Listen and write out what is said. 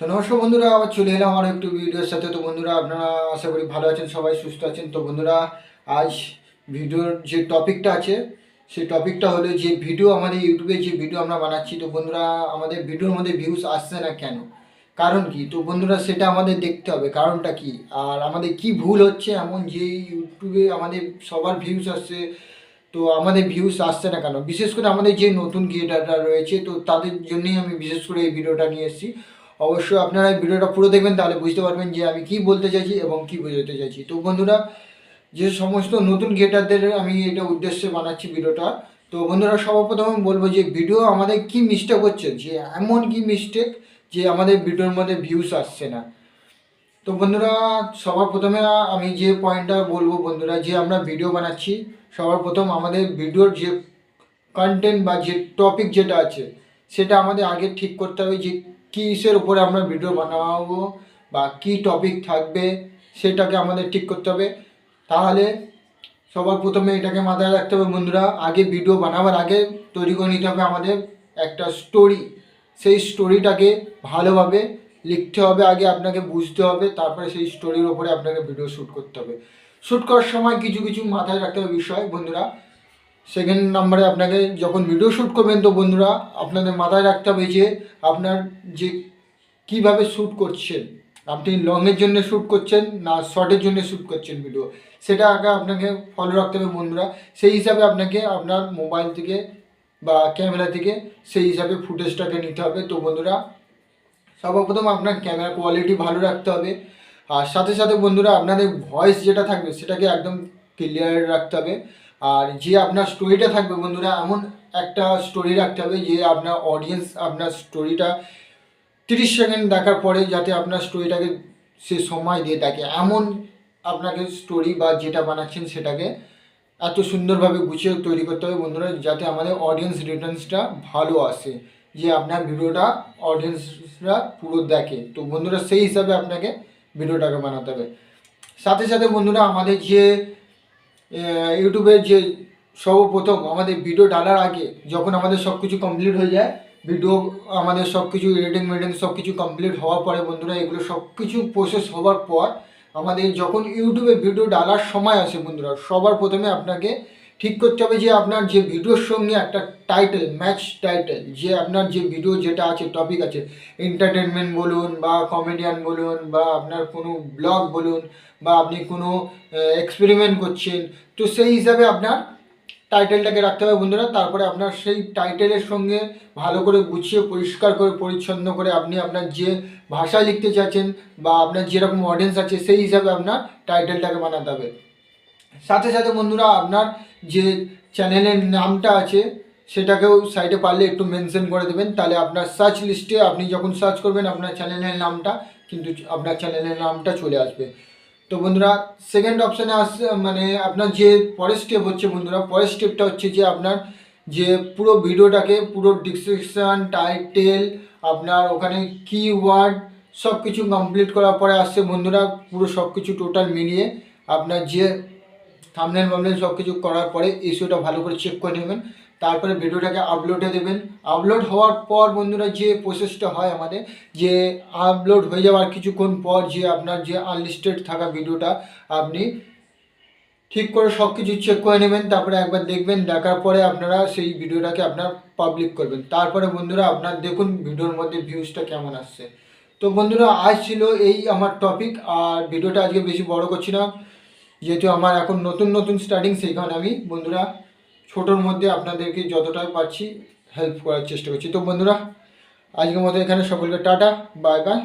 তো নমস্কার বন্ধুরা, আবার চলে এলাম আমার একটু ভিডিওর সাথে। তো বন্ধুরা, আপনারা আশা করি ভালো আছেন, সবাই সুস্থ আছেন। তো বন্ধুরা, আজ ভিডিওর যে টপিকটা আছে, সেই টপিকটা হলো যে ভিডিও আমাদের ইউটিউবে যে ভিডিও আমরা বানাচ্ছি, তো বন্ধুরা, আমাদের ভিডিওর মধ্যে ভিউজ আসছে না কেন? কারণ কি? তো বন্ধুরা, সেটা আমাদের দেখতে হবে। কারণটা কি? আর আমাদের কি ভুল হচ্ছে? এমন যে ইউটিউবে আমাদের সবার ভিউজ আসছে, তো আমাদের ভিউজ আসছে না কেন? বিশেষ করে আমাদের যে নতুন ক্রিয়েটাররা রয়েছে, তো তাদের জন্যই আমি বিশেষ করে এই ভিডিওটা নিয়ে এসেছি। অবশ্যই আপনারা ভিডিওটা পুরো দেখবেন, তাহলে বুঝতে পারবেন যে আমি কি বলতে চাইছি এবং কি বোঝাতে চাইছি। তো বন্ধুরা, যে সমস্ত নতুন ক্রিয়েটারদের আমি এটা উদ্দেশ্যে বানাচ্ছি ভিডিওটা, তো বন্ধুরা সর্বপ্রথম আমি বলব যে ভিডিও আমাদের কি মিস্টেক হচ্ছে, যে এমন কি মিস্টেক যে আমাদের ভিডিওর মধ্যে ভিউস আসছে না। তো বন্ধুরা সবার প্রথমে আমি যে পয়েন্টটা বলব বন্ধুরা, যে আমরা ভিডিও বানাচ্ছি সবার প্রথম আমাদের ভিডিওর যে কন্টেন্ট বা যে টপিক যেটা আছে, সেটা আমাদের আগে ঠিক করতে হবে যে কিসের উপরে আমরা ভিডিও বানাবো বা কি টপিক থাকবে, সেটাকে আমাদের ঠিক করতে হবে। তাহলে সবার প্রথমে এটাকে মাথায় রাখতে হবে বন্ধুরা, আগে ভিডিও বানাবার আগে তৈরি করে নিতে হবে আমাদের একটা স্টোরি সেই স্টোরিটাকে ভালোভাবে লিখতে হবে, আগে আপনাকে বুঝতে হবে, তারপরে সেই স্টোরির ওপরে আপনাকে ভিডিও শ্যুট করতে হবে। শ্যুট করার সময় কিছু কিছু মাথায় রাখতে হবে বিষয়, বন্ধুরা। সেকেন্ড নাম্বারে আপনাকে যখন ভিডিও শ্যুট করবেন তো বন্ধুরা, আপনাদের মাথায় রাখতে হবে যে আপনার যে কীভাবে শ্যুট করছেন, আপনি লংয়ের জন্য শ্যুট করছেন না শর্টের জন্য শ্যুট করছেন ভিডিও সেটা আগে আপনাকে ফলো রাখতে হবে বন্ধুরা। সেই হিসাবে আপনাকে আপনার মোবাইল থেকে বা ক্যামেরা থেকে সেই হিসাবে ফুটেজটাকে নিতে হবে। তো বন্ধুরা, সর্বপ্রথম আপনার ক্যামেরা কোয়ালিটি ভালো রাখতে হবে। আর সাথে সাথে বন্ধুরা, আপনাদের ভয়েস যেটা থাকবে সেটাকে একদম ক্লিয়ার রাখতে হবে। আর যে আপনার স্টোরিটা থাকবে বন্ধুরা, এমন একটা স্টোরি রাখতে হবে যে আপনার অডিয়েন্স আপনার স্টোরিটা তিরিশ সেকেন্ড দেখার পরে যাতে আপনার স্টোরিটাকে সে সময় দিয়ে থাকে এমন আপনাকে স্টোরি বা যেটা বানাচ্ছেন সেটাকে এত সুন্দরভাবে গুছিয়ে তৈরি করতে হবে বন্ধুরা, যাতে আমাদের অডিয়েন্স রিটার্নসটা ভালো আসে, যে আপনার ভিডিওটা অডিয়েন্সরা পুরো দেখে। তো বন্ধুরা, সেই হিসাবে আপনাকে ভিডিওটাকে বানাতে হবে। সাথে সাথে বন্ধুরা, আমাদের যে আহ, ইউটিউবের যে সর্বপ্রথম আমাদের ভিডিও ডালার আগে যখন আমাদের সব কিছু কমপ্লিট হয়ে যায় ভিডিও আমাদের সব কিছু এডিটিং মেডিটিং সব কিছু কমপ্লিট হওয়ার পরে বন্ধুরা এগুলো সব কিছু প্রসেস হওয়ার পর আমাদের যখন ইউটিউবে ভিডিও ডালার সময় আসে বন্ধুরা সবার প্রথমে আপনাকে ঠিক করতে হবে যে আপনার যে ভিডিওর সঙ্গে একটা টাইটেল ম্যাচ টাইটেল যে আপনার যে ভিডিও যেটা আছে টপিক আছে এন্টারটেনমেন্ট বলুন বা কমেডিয়ান বলুন বা আপনার কোনো ব্লগ বলুন বা আপনি কোনো এক্সপেরিমেন্ট করছেন, তো সেই হিসাবে আপনার টাইটেলটাকে রাখতে হবে বন্ধুরা। তারপরে আপনার সেই টাইটেলের সঙ্গে ভালো করে গুছিয়ে, পরিষ্কার করে, পরিচ্ছন্ন করে আপনি আপনার যে ভাষা লিখতে চাচ্ছেন বা আপনার যেরকম অডিয়েন্স আছে, সেই হিসাবে আপনার টাইটেলটাকে বানাতে হবে। সাথে সাথে বন্ধুরা আপনার যে চ্যানেলের নামটা আছে, সেটাকেও সাইডে পারলে একটু মেনশন করে দেবেন। তাহলে আপনার সার্চ লিস্টে আপনি যখন সার্চ করবেন আপনার চ্যানেলের নামটা, কিন্তু আপনার চ্যানেলের নামটা চলে আসবে। তো বন্ধুরা সেকেন্ড অপশানে আসছে মানে আপনার যে পরের স্টেপ হচ্ছে বন্ধুরা, পরের স্টেপটা হচ্ছে যে আপনার যে পুরো ভিডিওটাকে, পুরো ডিসক্রিপশান টাইটেল আপনার ওখানে কিওয়ার্ড সব কিছু কমপ্লিট করার পরে আসছে বন্ধুরা, পুরো সব কিছু টোটাল মিলিয়ে আপনার যে থামনেল বামনেল সব কিছু করার পরে ইস্যুটা ভালো করে চেক করে নেবেন। তারপরে ভিডিওটাকে আপলোডে দেবেন। আপলোড হওয়ার পর বন্ধুরা যে প্রসেসটা হয় আমাদের, যে আপলোড হয়ে যাওয়ার কিছুক্ষণ পর যে আপনার যে আনলিস্টেড থাকা ভিডিওটা আপনি ঠিক করে সব কিছু চেক করে নেবেন। তারপরে একবার দেখবেন, দেখার পরে আপনারা সেই ভিডিওটাকে আপনার পাবলিক করবেন। তারপরে বন্ধুরা আপনার দেখুন ভিডিওর মধ্যে ভিউজটা কেমন আসছে। তো বন্ধুরা, আজ ছিল এই আমার টপিক আর ভিডিওটা আজকে বেশি বড় করছি না। যেহেতু আমার এখন নতুন নতুন স্টার্টিং সেই আমি বন্ধুরা ছোটোর মধ্যে আপনাদেরকে যতটা পারছি হেল্প করার চেষ্টা করছি। তো বন্ধুরা, আজকের মতো এখানে সকলকে টাটা বাই বাই